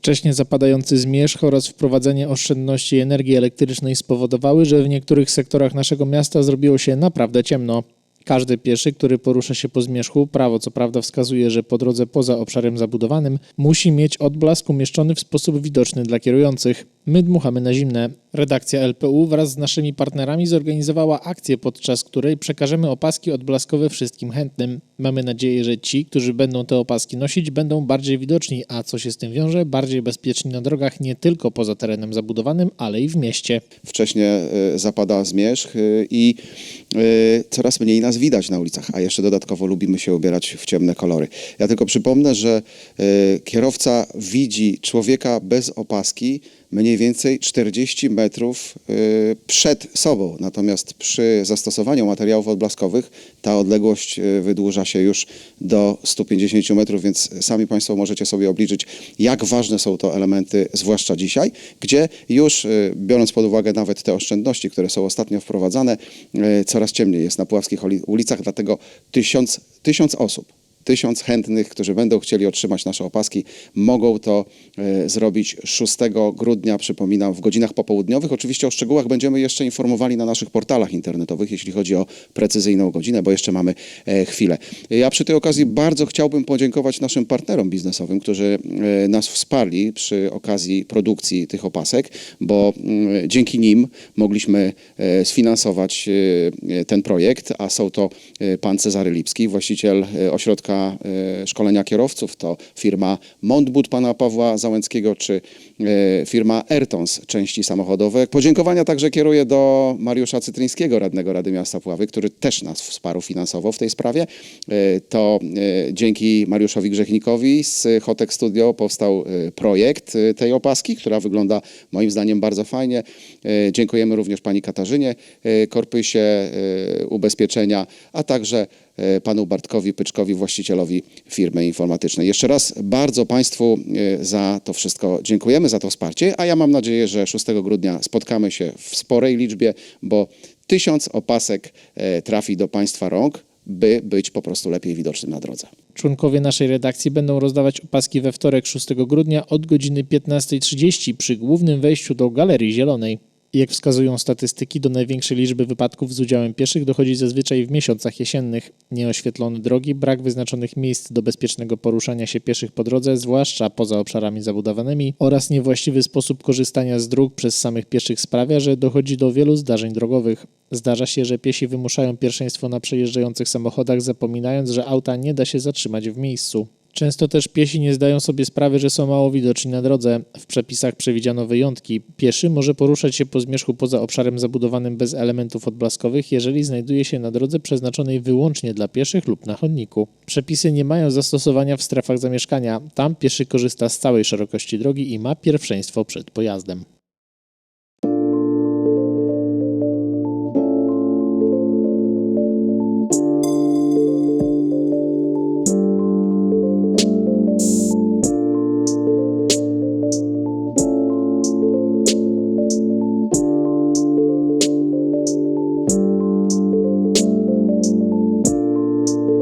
Wcześniej zapadający zmierzch oraz wprowadzenie oszczędności energii elektrycznej spowodowały, że w niektórych sektorach naszego miasta zrobiło się naprawdę ciemno. Każdy pieszy, który porusza się po zmierzchu, prawo co prawda wskazuje, że po drodze poza obszarem zabudowanym, musi mieć odblask umieszczony w sposób widoczny dla kierujących. My dmuchamy na zimne. Redakcja LPU wraz z naszymi partnerami zorganizowała akcję, podczas której przekażemy opaski odblaskowe wszystkim chętnym. Mamy nadzieję, że ci, którzy będą te opaski nosić, będą bardziej widoczni, a co się z tym wiąże, bardziej bezpieczni na drogach nie tylko poza terenem zabudowanym, ale i w mieście. Wcześniej e, zapada zmierzch e, i e, coraz mniej nas widać na ulicach, a jeszcze dodatkowo lubimy się ubierać w ciemne kolory. Ja tylko przypomnę, że kierowca widzi człowieka bez opaski mniej więcej 40 metrów e, przed sobą. Natomiast przy zastosowaniu materiałów odblaskowych ta odległość e, wydłuża się już do 150 metrów, więc sami Państwo możecie sobie obliczyć, jak ważne są to elementy, zwłaszcza dzisiaj, gdzie już e, biorąc pod uwagę nawet te oszczędności, które są ostatnio wprowadzane, coraz ciemniej jest na puławskich uli- ulicach, dlatego tysiąc, tysiąc osób tysiąc chętnych, którzy będą chcieli otrzymać nasze opaski, mogą to e, zrobić 6 grudnia, przypominam, w godzinach popołudniowych. Oczywiście o szczegółach będziemy jeszcze informowali na naszych portalach internetowych, jeśli chodzi o precyzyjną godzinę, bo jeszcze mamy e, chwilę. Ja przy tej okazji bardzo chciałbym podziękować naszym partnerom biznesowym, którzy e, nas wsparli przy okazji produkcji tych opasek, bo mm, dzięki nim mogliśmy sfinansować ten projekt, a są to pan Cezary Lipski, właściciel ośrodka e, szkolenia kierowców, to firma Montbud pana Pawła Załęckiego, czy e, firma Ayrtons części samochodowe. Podziękowania także kieruję do Mariusza Cytryńskiego, radnego Rady Miasta Puławy, który też nas wsparł finansowo w tej sprawie. E, To dzięki Mariuszowi Grzechnikowi z Hotek Studio powstał projekt tej opaski, która wygląda moim zdaniem bardzo fajnie. Dziękujemy również pani Katarzynie Korpysie, ubezpieczenia, a także panu Bartkowi Pyczkowi, właścicielowi firmy informatycznej. Jeszcze raz bardzo Państwu e, za to wszystko dziękujemy, za to wsparcie, a ja mam nadzieję, że 6 grudnia spotkamy się w sporej liczbie, bo tysiąc opasek e, trafi do Państwa rąk, by być po prostu lepiej widocznym na drodze. Członkowie naszej redakcji będą rozdawać opaski we wtorek 6 grudnia od godziny 15.30 przy głównym wejściu do Galerii Zielonej. Jak wskazują statystyki, do największej liczby wypadków z udziałem pieszych dochodzi zazwyczaj w miesiącach jesiennych. Nieoświetlone drogi, brak wyznaczonych miejsc do bezpiecznego poruszania się pieszych po drodze, zwłaszcza poza obszarami zabudowanymi, oraz niewłaściwy sposób korzystania z dróg przez samych pieszych sprawia, że dochodzi do wielu zdarzeń drogowych. Zdarza się, że piesi wymuszają pierwszeństwo na przejeżdżających samochodach, zapominając, że auta nie da się zatrzymać w miejscu. Często też piesi nie zdają sobie sprawy, że są mało widoczni na drodze. W przepisach przewidziano wyjątki. Pieszy może poruszać się po zmierzchu poza obszarem zabudowanym bez elementów odblaskowych, jeżeli znajduje się na drodze przeznaczonej wyłącznie dla pieszych lub na chodniku. Przepisy nie mają zastosowania w strefach zamieszkania. Tam pieszy korzysta z całej szerokości drogi i ma pierwszeństwo przed pojazdem.